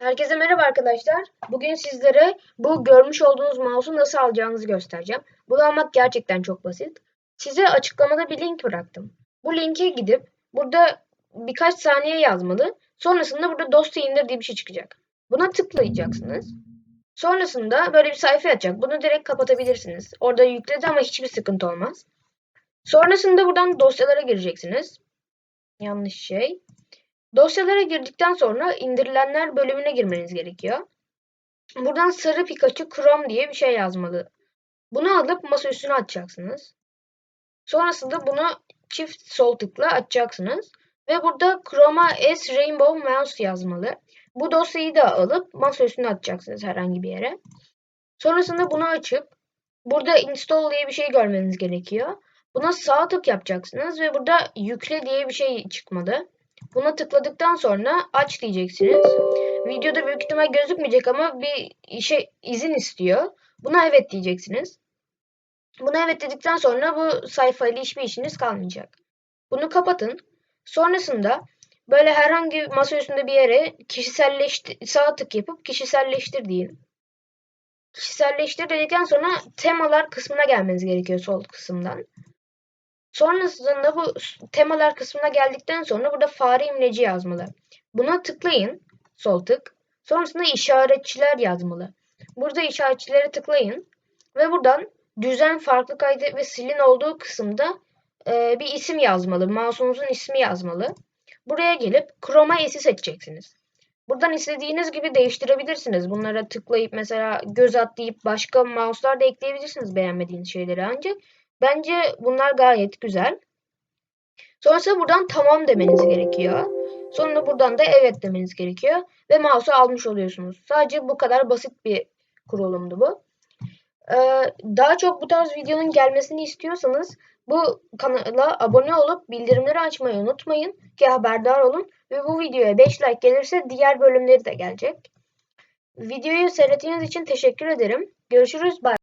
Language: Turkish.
Herkese merhaba arkadaşlar. Bugün sizlere bu görmüş olduğunuz mouse'u nasıl alacağınızı göstereceğim. Bunu almak gerçekten çok basit. Size açıklamada bir link bıraktım. Bu linke gidip burada birkaç saniye yazmalı. Sonrasında burada dosya indir diye bir şey çıkacak. Buna tıklayacaksınız. Sonrasında böyle bir sayfa açacak. Bunu direkt kapatabilirsiniz. Orada yükledi ama hiçbir sıkıntı olmaz. Sonrasında buradan dosyalara gireceksiniz. Yanlış şey. Dosyalara girdikten sonra indirilenler bölümüne girmeniz gerekiyor. Buradan sarı Pikachu Chrome diye bir şey yazmalı. Bunu alıp masa üstüne atacaksınız. Sonrasında bunu çift sol tıkla açacaksınız. Ve burada Chroma S Rainbow Mouse yazmalı. Bu dosyayı da alıp masa üstüne atacaksınız herhangi bir yere. Sonrasında bunu açıp burada install diye bir şey görmeniz gerekiyor. Buna sağ tık yapacaksınız ve burada yükle diye bir şey çıkmalı. Buna tıkladıktan sonra aç diyeceksiniz. Videoda büyük ihtimal gözükmeyecek ama bir şey izin istiyor. Buna evet diyeceksiniz. Buna evet dedikten sonra bu sayfayla hiçbir işiniz kalmayacak. Bunu kapatın. Sonrasında böyle herhangi masa üstünde bir yere kişiselleştir sağ tık yapıp kişiselleştir deyin. Kişiselleştir dedikten sonra temalar kısmına gelmeniz gerekiyor sol kısımdan. Sonrasında bu temalar kısmına geldikten sonra burada fare imleci yazmalı. Buna tıklayın. Sol tık. Sonrasında işaretçiler yazmalı. Burada işaretçilere tıklayın. Ve buradan düzen farklı kaydet ve silin olduğu kısımda e, bir isim yazmalı. Mouse'unuzun ismi yazmalı. Buraya gelip Chroma S'i seçeceksiniz. Buradan istediğiniz gibi değiştirebilirsiniz. Bunlara tıklayıp mesela göz atlayıp başka mouse'lar da ekleyebilirsiniz beğenmediğiniz şeyleri ancak Bence bunlar gayet güzel. Sonrasında buradan tamam demeniz gerekiyor. Sonra buradan da evet demeniz gerekiyor. Ve mouse'u almış oluyorsunuz. Sadece bu kadar basit bir kurulumdu bu. Ee, daha çok bu tarz videonun gelmesini istiyorsanız bu kanala abone olup bildirimleri açmayı unutmayın ki haberdar olun. Ve bu videoya 5 like gelirse diğer bölümleri de gelecek. Videoyu seyrettiğiniz için teşekkür ederim. Görüşürüz. Bye.